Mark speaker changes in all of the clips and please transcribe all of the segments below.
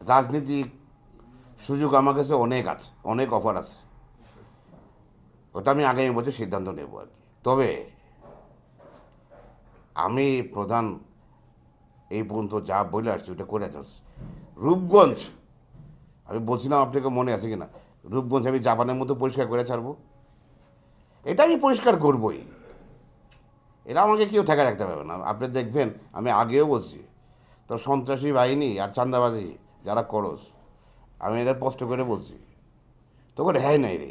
Speaker 1: রাজনীতিক সুযোগ আমার কাছে অনেক আছে, অনেক অফার আছে। ওটা আমি আগামী বছর সিদ্ধান্ত নেব আর কি। তবে আমি প্রধান এই পর্যন্ত যা বলে আসছি, ওটা করে আসছি। রূপগঞ্জ, আমি বলছিলাম আপনাকে মনে আছে কিনা? রূপগঞ্জ আমি জাপানের মতো পরিষ্কার করে ছাড়বো। এটা আমি পরিষ্কার করবই। এটা আমাকে কেউ ঠেকা রাখতে পারবে না। আপনি দেখবেন, আমি আগেও বলছি তো সন্ত্রাসী বাহিনী আর চান্দাবাজি যারা করস আমি এদের স্পষ্ট করে বলছি। তোকে রেহাই নাই রে।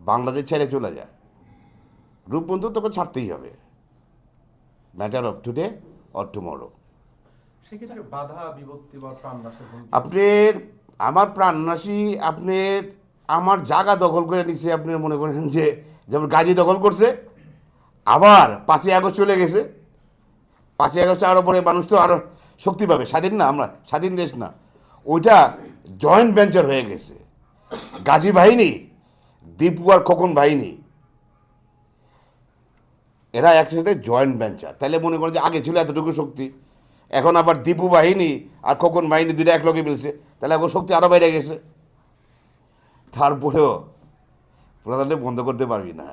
Speaker 1: বাংলাদেশ ছেড়ে চলে যায় রূপবন্ধু তোকে ছাড়তেই হবে। Matter of today or tomorrow আপনার আমার প্রাণনাশী আপনার আমার জায়গা দখল করে নিছে আপনি মনে করেন যে যেমন গাজী দখল করছে আবার পাঁচই আগস্ট চলে গেছে। পাঁচই আগস্ট আরও পরে মানুষ তো আরও শক্তি পাবে। স্বাধীন না আমরা, স্বাধীন দেশ না। ওইটা জয়েন্ট ভেঞ্চার হয়ে গেছে। গাজী বাহিনী দীপু আর খোকন বাহিনী এরা একসাথে জয়েন্ট ভেঞ্চার তাহলে মনে করেন যে আগে ছিল এতটুকু শক্তি, এখন আবার দীপু বাহিনী আর খোকন বাহিনী দুটো একলগে মিলছে। তাহলে এখন শক্তি আরও বেড়ে গেছে। তারপরেও প্রধানটা বন্ধ করতে পারবি না।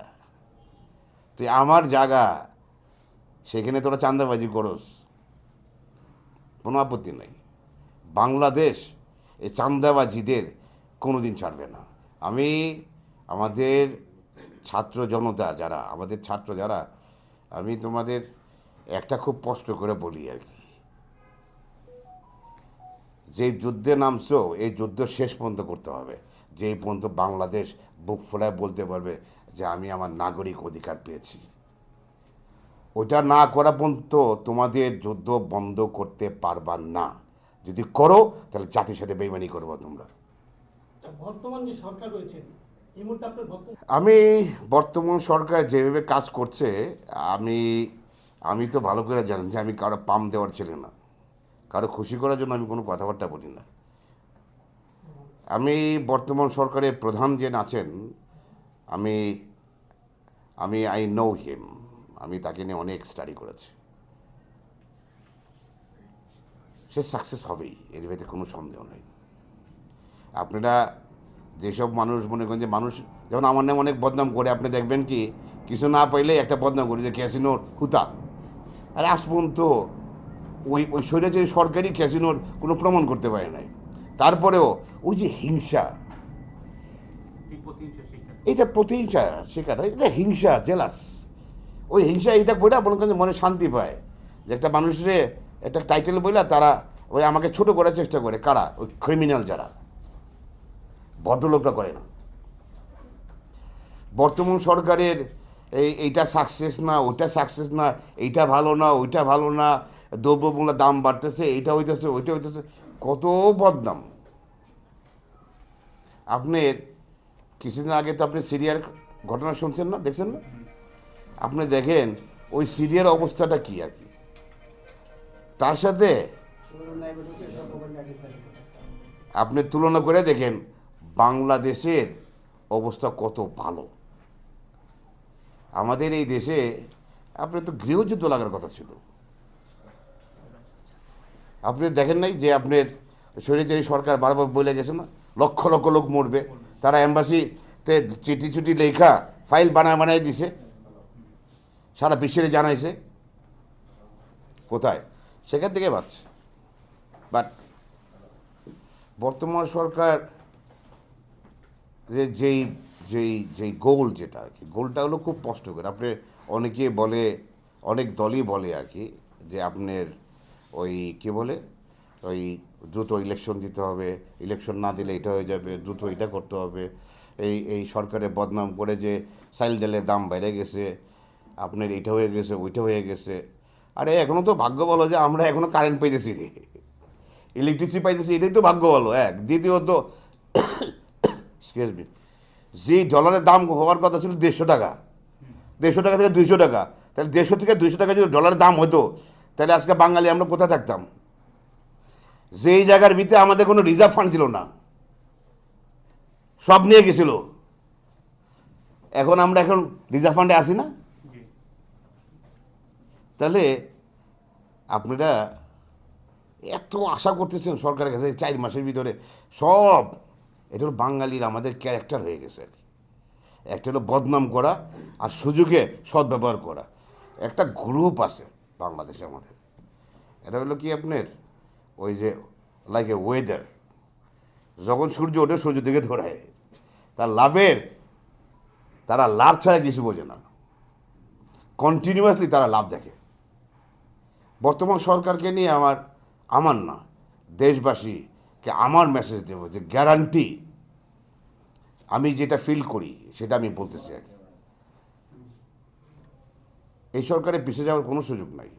Speaker 1: তুই আমার জায়গা, সেখানে তোরা চান্দাবাজি করস। কোনো আপত্তি নাই। বাংলাদেশ এই চান্দাবাজিদের কোনো দিন ছাড়বে না। আমি আমাদের ছাত্র জনতা যারা, আমাদের ছাত্র যারা, আমি তোমাদের একটা খুব কষ্ট করে বলি আর কি। যে যুদ্ধে নামছো, এই যুদ্ধ শেষ পর্যন্ত করতে হবে। যেই পর্যন্ত বাংলাদেশ বুক ফোলায় বলতে পারবে যে আমি আমার নাগরিক অধিকার পেয়েছি। ওটা না করা পর্যন্ত তোমাদের যুদ্ধ বন্ধ করতে পারবা না। যদি করো তাহলে জাতির সাথে বেইমানি করব তোমরা।
Speaker 2: আচ্ছা, বর্তমান যে সরকার রয়েছে
Speaker 1: আমি বর্তমান সরকার যেভাবে কাজ করছে আমি আমি তো ভালো করে জানি যে আমি কারও পাম দেওয়ার ছেলে না। কারও খুশি করার জন্য আমি কোনো কথাবার্তা বলি না। আমি বর্তমান সরকারের প্রধান যে আছেন আমি আমি আই নো হিম আমি তাকে নিয়ে অনেক স্টাডি করেছি। সে সাকসেস হবেই এর ভেতরে কোনো সন্দেহ নেই। আপনারা যেসব মানুষ মনে করেন যে মানুষ যেমন আমার নামে অনেক বদনাম করে আপনি দেখবেন কি কিছু না পাইলে একটা বদনাম করে যে ক্যাসিনোর হুতা। আর আজ পর্যন্ত ওই ওই স্বৈরাচারী সরকারি ক্যাসিনোর কোনো প্রমাণ করতে পারে নাই। তারপরেও ওই যে হিংসা। এটা প্রতিহিংসা শেখার এটা হিংসা জেলাস ওই হিংসা এইটা বইটা মনে করেন মনে শান্তি পায়। যে একটা মানুষরে একটা টাইটেল বইলা তারা ওই আমাকে ছোট করার চেষ্টা করে। কারা? ওই ক্রিমিনাল যারা। ভদ্রলোকরা করে না। বর্তমান সরকারের এই এইটা সাকসেস না, ওইটা সাকসেস না, এইটা ভালো না, ওইটা ভালো না, দ্রব্যমূল্যের দাম বাড়তেছে, এইটা হইতেছে, ওইটা হইতেছে, কত বদনাম। আপনার কিছুদিন আগে তো আপনি সিরিয়ার ঘটনা শুনছেন না? দেখছেন না? আপনি দেখেন, ওই সিরিয়ার অবস্থাটা কি আর কি? তার সাথে আপনি তুলনা করে দেখেন, বাংলাদেশের অবস্থা কত ভালো। আমাদের এই দেশে আপনার তো গৃহযুদ্ধ লাগার কথা ছিল। আপনি দেখেন নাই যে আপনার শরীরচারী সরকার বারবার বলে গেছে না, লক্ষ লক্ষ লোক মরবে, তারা অ্যাম্বাসিতে চিঠি চুটি লেখা, ফাইল বানায় বানায় দিছে। সারা বিশ্বের জানাইছে কোথায়? সেখান থেকে পাচ্ছে বাট বর্তমান সরকার যে, যেই যেই যেই গোল যেটা আর কি, গোলটা হলো খুব কষ্ট করে আপনি অনেকে বলে, অনেক দলই বলে আর কি, যে আপনার ওই কি বলে, ওই দ্রুত ইলেকশন দিতে হবে ইলেকশন না দিলে এটা হয়ে যাবে, দ্রুত এটা করতে হবে। এই এই সরকারের বদনাম করে যে সাইল ডালের দাম বেড়ে গেছে আপনার এটা হয়ে গেছে, ওইটা হয়ে গেছে। আরে এখনও তো ভাগ্য বলো যে আমরা এখনও কারেন্ট পাইতেছি রে। ইলেকট্রিসিটি পাইতেছি, এটাই তো ভাগ্য বলো এক। দ্বিতীয়ত এক্সকিউজ মি যে ডলারের দাম হওয়ার কথা ছিল দেড়শো টাকা। দেড়শো টাকা থেকে দুইশো টাকা। তাহলে দেড়শো থেকে দুইশো টাকা যদি ডলারের দাম হতো, তাহলে আজকে বাঙালি আমরা কোথায় থাকতাম? যেই জায়গার ভিতরে আমাদের কোনো রিজার্ভ ফান্ড ছিল না। সব নিয়ে গেছিল। এখন আমরা এখন রিজার্ভ ফান্ডে আসি না? তাহলে আপনারা এত আশা করতেছেন সরকারের কাছে চার মাসের ভিতরে সব, এটা হলো বাঙালির আমাদের ক্যারেক্টার হয়ে গেছে আর কি। একটা হলো বদনাম করা আর সুযোগে সদ্ব্যবহার করা। একটা গ্রুপ আছে বাংলাদেশে আমাদের। এটা হলো কি আপনার? ওই যে লাইক এ ওয়েদার যখন সূর্য ওঠে, সূর্য দিকে ধরায় তার লাভের, তারা লাভ ছাড়া কিছু বোঝে না। কন্টিনিউয়াসলি তারা লাভ দেখে। বর্তমান সরকারকে নিয়ে আমার আমার না, দেশবাসীকে আমার মেসেজ দেব যে গ্যারান্টি আমি যেটা ফিল করি সেটা আমি বলতেছি আর। এই সরকারে পিছিয়ে যাওয়ার কোনো সুযোগ নাই